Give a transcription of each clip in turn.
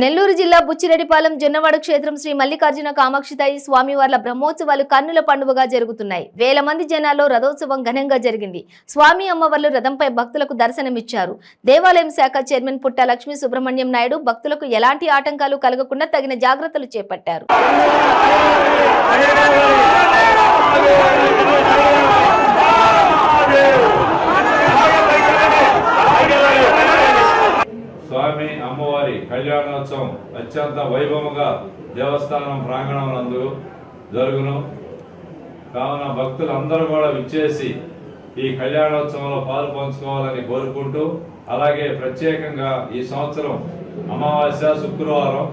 నెల్లూరు జిల్లా బుచ్చిరెడ్డిపాలెం జొన్నవాడ క్షేత్రం శ్రీ మల్లికార్జున కామాక్షితాయి స్వామివార్ల బ్రహ్మోత్సవాలు కన్నుల పండుగగా జరుగుతున్నాయి. వేల మంది జనాల్లో రథోత్సవం ఘనంగా జరిగింది. స్వామి అమ్మవార్లు రథంపై భక్తులకు దర్శనమిచ్చారు. దేవాలయం శాఖ చైర్మన్ పుట్ట లక్ష్మీ సుబ్రహ్మణ్యం నాయుడు భక్తులకు ఎలాంటి ఆటంకాలు కలగకుండా తగిన జాగ్రత్తలు చేపట్టారు. స్వామి అమ్మవారి కళ్యాణోత్సవం అత్యంత వైభవంగా దేవస్థానం ప్రాంగణం నందు జరుగును. కావున భక్తులందరూ కూడా విచ్చేసి ఈ కళ్యాణోత్సవంలో పాలు పంచుకోవాలని కోరుకుంటూ అలాగే ప్రత్యేకంగా ఈ సంవత్సరం అమావాస్య శుక్రవారం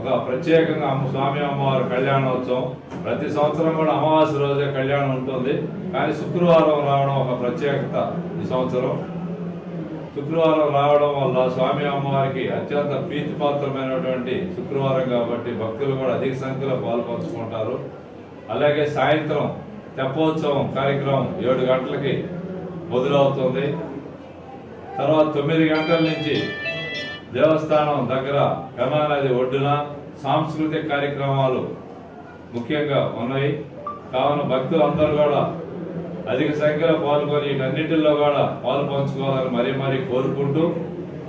ఒక ప్రత్యేకంగా అమ్మ స్వామి అమ్మవారి కళ్యాణోత్సవం. ప్రతి సంవత్సరం కూడా అమావాస్య రోజే కళ్యాణం ఉంటుంది. కానీ శుక్రవారం రావడం ఒక ప్రత్యేకత ఈ సంవత్సరం. శుక్రవారం రావడం వల్ల స్వామి అమ్మవారికి అత్యంత ప్రీతిపాత్రమైనటువంటి శుక్రవారం కాబట్టి భక్తులు కూడా అధిక సంఖ్యలో పాల్పంచుకుంటారు. అలాగే సాయంత్రం తెప్పోత్సవం కార్యక్రమం ఏడు గంటలకి మొదలవుతుంది. తర్వాత తొమ్మిది గంటల నుంచి దేవస్థానం దగ్గర గంగా ఒడ్డున సాంస్కృతిక కార్యక్రమాలు ముఖ్యంగా ఉన్నాయి. కావున భక్తులందరూ కూడా అధిక సంఖ్యలో పాల్గొని వీటన్నిటిలో కూడా పాలు పంచుకోవాలని మరీ మరీ కోరుకుంటూ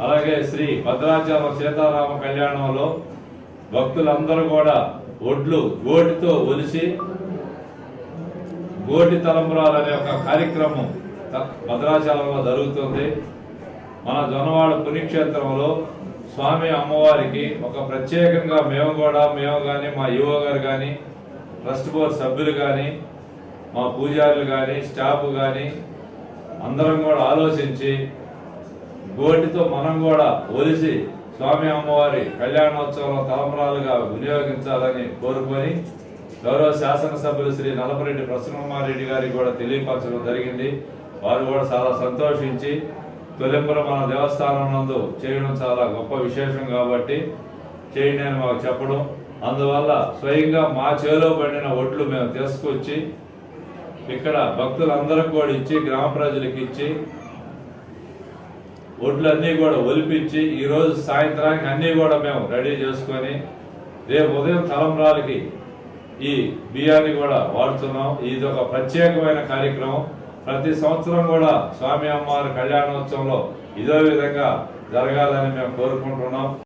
అలాగే శ్రీ భద్రాచలం సీతారామ కళ్యాణంలో భక్తులందరూ కూడా ఒడ్లు గోటితో ఒలిసి గోటి తలంబరాలు అనే ఒక కార్యక్రమం భద్రాచలంలో జరుగుతుంది. మన జొన్నవాడ పుణ్యక్షేత్రంలో స్వామి అమ్మవారికి ఒక ప్రత్యేకంగా మేము కూడా మేము కానీ మా యువ గారు కానీ ట్రస్ట్ బోర్డ్ సభ్యులు కానీ మా పూజారులు కానీ స్టాఫ్ కానీ అందరం కూడా ఆలోచించి గోటితో మనం కూడా ఒలిసి స్వామి అమ్మవారి కళ్యాణోత్సవంలో తలంబరాలుగా వినియోగించాలని కోరుకొని గౌరవ శాసనసభ్యులు శ్రీ నలపరెడ్డి ప్రసన్నమారెడ్డి గారికి కూడా తెలియపరచడం జరిగింది. వారు కూడా చాలా సంతోషించి తొలింపుల మన దేవస్థానం నందు చేయడం చాలా గొప్ప విశేషం కాబట్టి చేయండి అని మాకు చెప్పడం. అందువల్ల స్వయంగా మా చేలో పడిన ఒడ్లు మేము తీసుకొచ్చి ఇక్కడ భక్తులందరికి కూడా ఇచ్చి గ్రామ ప్రజలకు ఇచ్చి ఒడ్లన్నీ కూడా ఒలిపించి ఈరోజు సాయంత్రానికి అన్నీ కూడా మేము రెడీ చేసుకొని రేపు ఉదయం తలంబ్రాలకి ఈ బియ్యాన్ని కూడా వాడుతున్నాం. ఇది ఒక ప్రత్యేకమైన కార్యక్రమం. ప్రతి సంవత్సరం కూడా స్వామి అమ్మవారి కళ్యాణోత్సవంలో ఇదో విధంగా జరగాలని మేము కోరుకుంటున్నాం.